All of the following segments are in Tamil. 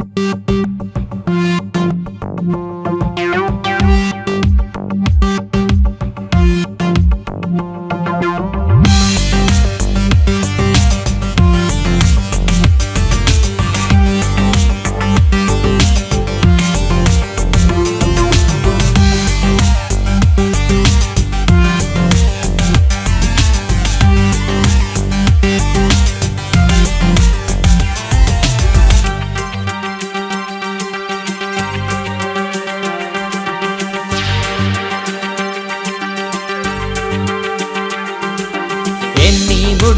எண்ணி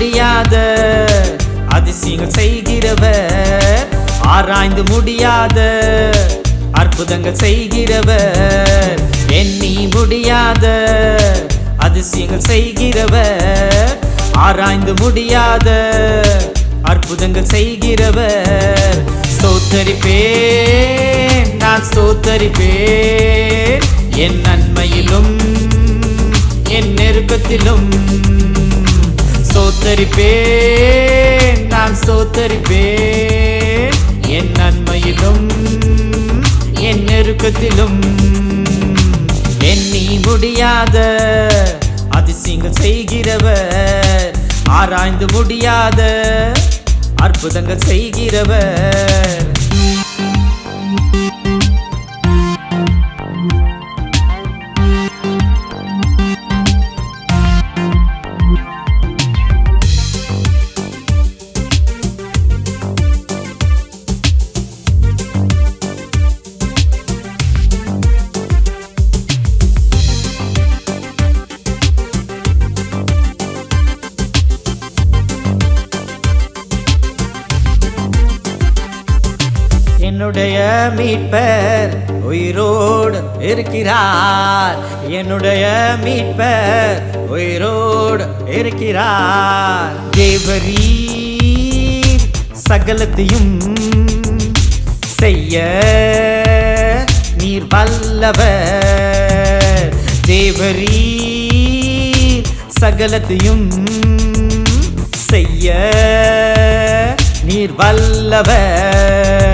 முடியாத அதிசயங்கள் செய்கிறவர் ஆராய்ந்து முடியாத அற்புதங்கள் செய்கிறவர் எண்ணி முடியாத அதிசயங்கள் செய்கிறவர் ஆராய்ந்து முடியாத அற்புதங்கள் செய்கிறவர் ஸ்தோத்தரிப்பேன் நான் ஸ்தோத்தரிப்பேன். என் நன்மையிலும் என் நெருக்கத்திலும் சோத்தரிப்பேன் நான் சோத்தரிப்பேன். என் நன்மையிலும் என் நெருக்கத்திலும். எண்ணி முடியாத அதிசயங்கள் செய்கிறவர் ஆராய்ந்து முடியாத அற்புதங்கள் செய்கிறவர். என்னுடைய மீட்பர் உயிரோடு இருக்கிறார். என்னுடைய மீட்பர் உயிரோடு இருக்கிறார். தேவரி சகலத்தையும் செய்ய நீர் வல்லவர். தேவரி சகலத்தையும் செய்ய நீர் வல்லவர்.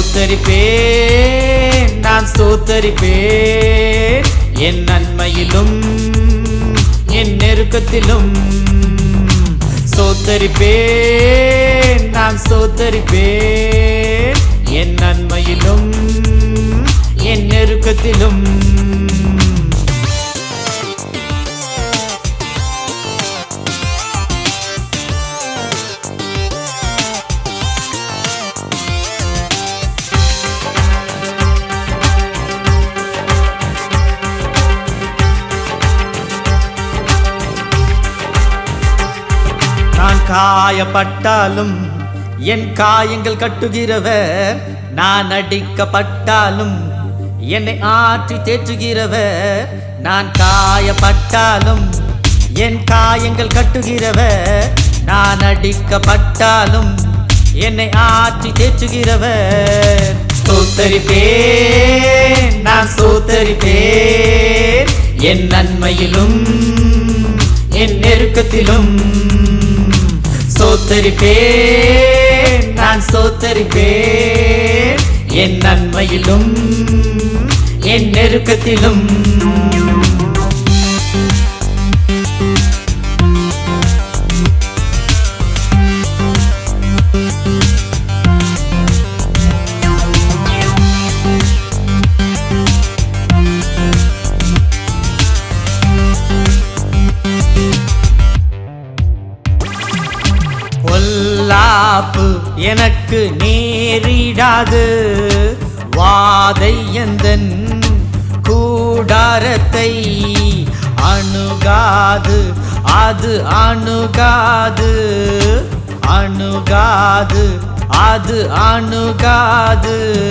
ஸ்தோத்தரிப்பேன் நான் ஸ்தோத்தரிப்பேன். என் நன்மையிலும் என் நெருக்கத்திலும் சோத்தரிப்பேன் நான் சோத்தரிப்பேன் என் நன்மையிலும் என் நெருக்கத்திலும் காயப்பட்டாலும் என் காயங்கள் கட்டுகிறவர் நான் அடிக்கப்பட்டாலும் என்னை ஆற்றி தேற்றுகிறவர் நான் காயப்பட்டாலும் என் காயங்கள் கட்டுகிறவர் நான் அடிக்கப்பட்டாலும் என்னை ஆற்றி தேற்றுகிறவர் ஸ்தோத்தரிப்பேன் நான் ஸ்தோத்தரிப்பேன் என் நன்மையிலும் என் நெருக்கத்திலும். சோத்தரிப்பேன் நான் சோத்தரிப்பேன். என் நன்மையிலும் என் நெருக்கத்திலும் எனக்கு நேரிடாது. வாதை எந்தன் கூடாரத்தை அணுகாது. அது அணுகாது. அணுகாது. அது அணுகாது.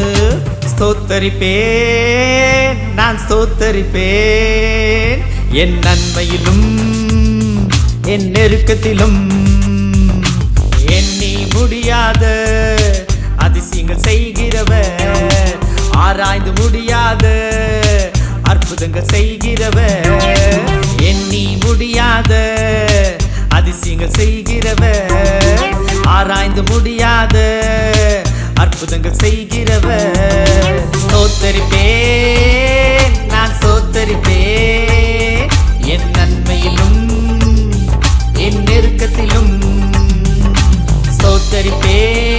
ஸ்தோத்தரிப்பேன். நான் ஸ்தோத்தரிப்பேன். என் நன்மையிலும் என் நெருக்கத்திலும் முடியாத. அதிசயங்கள் செய்கிறவர். ஆராய்ந்து முடியாத. அற்புதங்கள் செய்கிறவர். எண்ணி முடியாத. அதிசயங்கள் செய்கிறவர். ஆராய்ந்து முடியாத. அற்புதங்கள் செய்கிறவர். சோத்தரிப்பேன் நான் சோத்தரிப்பேன் என் நன்மையிலும் என் நெருக்கத்திலும் சோத்தரிப்பேன்